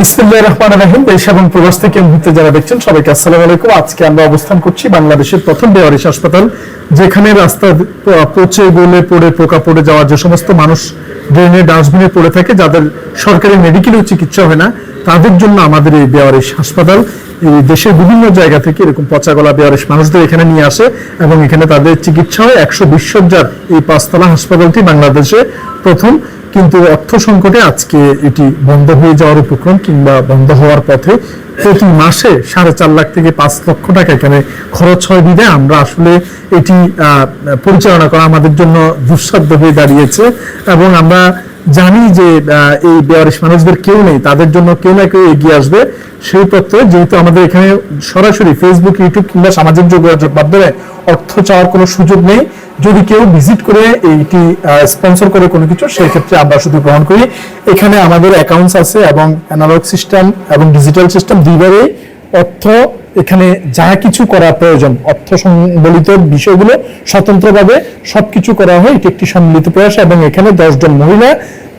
বিসমিল্লাহির রহমানির রহিম, দেশ এবং প্রবাস থেকে মুহূর্তে যারা দেখছেন সবাইকে আলাইকুম। আজকে আমরা অবস্থান করছি বাংলাদেশের প্রথম বেওয়ারিশ হাসপাতাল, যেখানে রাস্তা পচে গলে পড়ে, পোকা পড়ে যাওয়া যে সমস্ত মানুষ ড্রেনে ডাস্টবিনে পড়ে থাকে, যাদের সরকারি মেডিকেলেও চিকিৎসা হয় না, তাদের জন্য আমাদের এই বেওয়ারিশ হাসপাতাল। এই দেশের বিভিন্ন জায়গা থেকে এরকম পচা গলা মানুষদের এখানে নিয়ে আসে এবং এখানে তাদের চিকিৎসা হয়। একশো বিশ এই পাঁচতলা হাসপাতালটি বাংলাদেশে প্রথম। কিন্তু অর্থ সংকটে আজকে এটি বন্ধ হয়ে যাওয়ার উপক্রম কিংবা বন্ধ হওয়ার পথে প্রতি মাসে সাড়ে চার লাখ থেকে পাঁচ লক্ষ টাকা এখানে খরচ হয় বিধে আমরা আসলে এটি পরিচালনা করা আমাদের জন্য দুঃসাধ্য হয়ে দাঁড়িয়েছে এবং আমরা জানি যে এই বেয়ারিশ মানুষদের কেউ নেই, তাদের জন্য কেউ না কেউ এগিয়ে আসবে। সেই তত্ত্বে যেহেতু আমাদের এখানে সরাসরি ফেসবুক ইউটিউব কিংবা সামাজিক যোগাযোগ মাধ্যমে অর্থ চাওয়ার কোনো সুযোগ নেই। যদি কেউ ভিজিট করে এইটি স্পন্সর করে কোনো কিছু, সেই ক্ষেত্রে আমরা শুধু গ্রহণ করি। এখানে আমাদের অ্যাকাউন্টস আছে এবং অ্যানালগ সিস্টেম এবং ডিজিটাল সিস্টেম দুইভাবেই অর্থ, এখানে যা কিছু করা প্রয়োজন, অর্থ সম্বলিত বিষয়গুলো স্বতন্ত্রভাবে সবকিছু করা হয়, এটি একটি সম্মিলিত প্রয়াস এবং এখানে দশজন মহিলা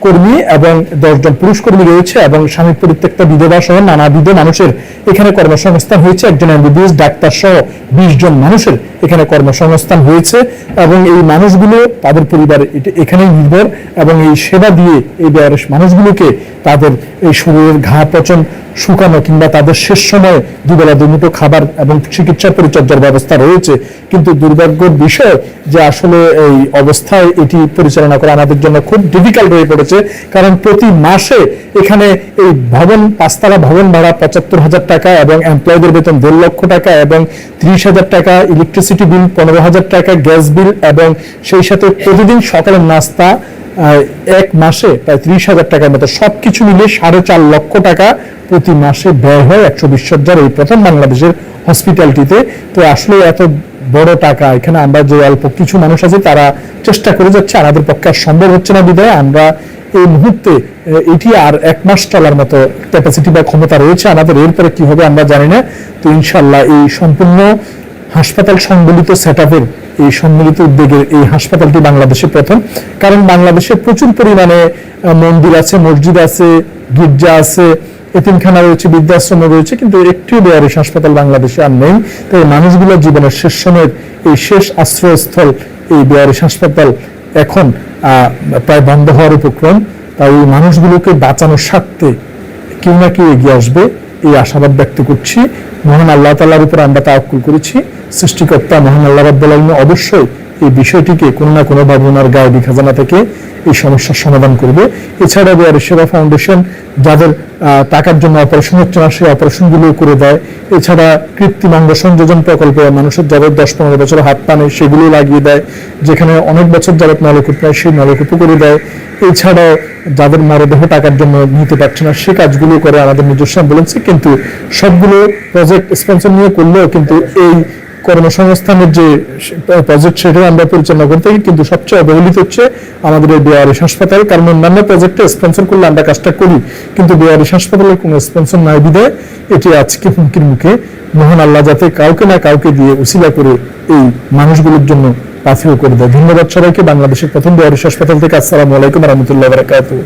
কর্মী এবং দশজন পুরুষ কর্মী রয়েছে এবং স্বামী পরিত্যক্তা বিধবা সহ নানাবিধ মানুষের এখানে কর্মসংস্থান হয়েছে। একজন এমবিবিএস ডাক্তার সহ বিশ জন মানুষের এখানে কর্মসংস্থান হয়েছে এবং এই মানুষগুলো তাদের পরিবার এখানেই নির্ভর এবং এই সেবা দিয়ে এই বেয়ারস মানুষগুলোকে তাদের এই শরীরের ঘা পচন, শুকানো কিংবা তাদের শেষ সময়ে দুবেলা দুমুটো খাবার এবং চিকিৎসা পরিচর্যার ব্যবস্থা রয়েছে। কিন্তু দুর্ভাগ্যের বিষয় যে আসলে এই অবস্থায় এটি পরিচালনা করা আমাদের জন্য খুব ডিফিকাল্ট হয়ে পড়েছে। কারণ প্রতি মাসে এখানে এই ভবন, পাঁচতলা ভবন ভাড়া পঁচাত্তর হাজার টাকা এবং এমপ্লয়ীদের বেতন দেড় লক্ষ টাকা এবং ত্রিশ হাজার টাকা ইলেকট্রিসিটি বিল পনেরো হাজার টাকা গ্যাস বিল এবং সেই সাথে প্রতিদিন সকালের নাস্তা এক মাসে প্রায় ত্রিশ হাজার টাকার মতো সবকিছু মিলিয়ে সাড়ে চার লক্ষ টাকা প্রতি মাসে ব্যয় হয় একশো বিশ সজ্জার এই প্রথম বাংলাদেশের হসপিটালটিতে তো আসলে এত বড় টাকা, এখানে আমরা যে অল্প কিছু মানুষ আছে, তারা চেষ্টা করে যাচ্ছে, আমাদের পক্ষে সম্ভব হচ্ছে না বিধায় আমরা এই মুহূর্তে এটি আর এক মাস চলার মতো ক্যাপাসিটি বা ক্ষমতা রয়েছে আমাদের। এরপরে কি হবে আমরা জানি না। তো ইনশাল্লাহ এই সম্পূর্ণ হাসপাতাল সংবলিত সেট এই সম্মিলিত উদ্যোগের এই হাসপাতালটি বাংলাদেশে প্রথম। কারণ বাংলাদেশে প্রচুর পরিমাণে মন্দির আছে, মসজিদ আছে, গির্জা আছে, এতিমখানা রয়েছে, বৃদ্ধাশ্রম রয়েছে, কিন্তু একটিও বেয়ারিশ হাসপাতাল বাংলাদেশে আর নেই। তাই মানুষগুলোর জীবনের শেষ সময়ের এই শেষ আশ্রয়স্থল এই বেয়ারিশ হাসপাতাল এখন প্রায় বন্ধ হওয়ার উপক্রম, তাই এই মানুষগুলোকে বাঁচানোর স্বার্থে কেউ না কেউ এগিয়ে আসবে এই আশাবাদ ব্যক্ত করছি। মহান আল্লাহ তালার উপর আমরা তাওয়াক্কুল করেছি। সৃষ্টিকর্তা মহান আল্লাহ রাব্বুল আলামিন অবশ্যই এই বিষয়টিকে কোনো না কোনোভাবে ওনার গায়ে খাজানা থেকে এই সমস্যার সমাধান করবে। এছাড়া বেয়ার সেবা ফাউন্ডেশন যাদের টাকার জন্য অপারেশন হচ্ছে না, সেই অপারেশনগুলো করে দেয়। এছাড়া কৃত্রিম অঙ্গ সংযোজন প্রকল্পে, মানুষের যাদের দশ পনেরো বছর হাত পানে সেগুলো লাগিয়ে দেয়। যেখানে অনেক বছর যাবত নলকূপ নেয়, সেই নলকূপও করে দেয়। এছাড়াও যাদের মরদেহ টাকার জন্য নিতে পারছে না, সে কাজগুলো করে আমাদের নিজস্ব অ্যাম্বুলেন্সে, কিন্তু সবগুলো প্রজেক্ট স্পন্সর নিয়ে করলেও কিন্তু এই কর্মসংস্থানের যে প্রজেক্ট সেটাও আমরা পরিচালনা করতে কিন্তু সবচেয়ে অবহেলিত হচ্ছে আমাদের এই বেয়ারিশ হাসপাতাল, কারণ অন্যান্য প্রজেক্টে স্পন্সর করলে আমরা কাজটা করি, কিন্তু বেয়ারিশ হাসপাতালের কোনো স্পন্সর নাই বিদায় এটি আজকে হুমকির মুখে। মোহন আল্লাহ যাতে কাউকে না কাউকে দিয়ে উসিলা করে এই মানুষগুলোর জন্য পাথেও করে দেয়। ধন্যবাদ সবাইকে। বাংলাদেশের প্রথম বেয়ারিশ হাসপাতাল থেকে আসসালামু আলাইকুম রহমতুল্লাহ বারাকাতুহ।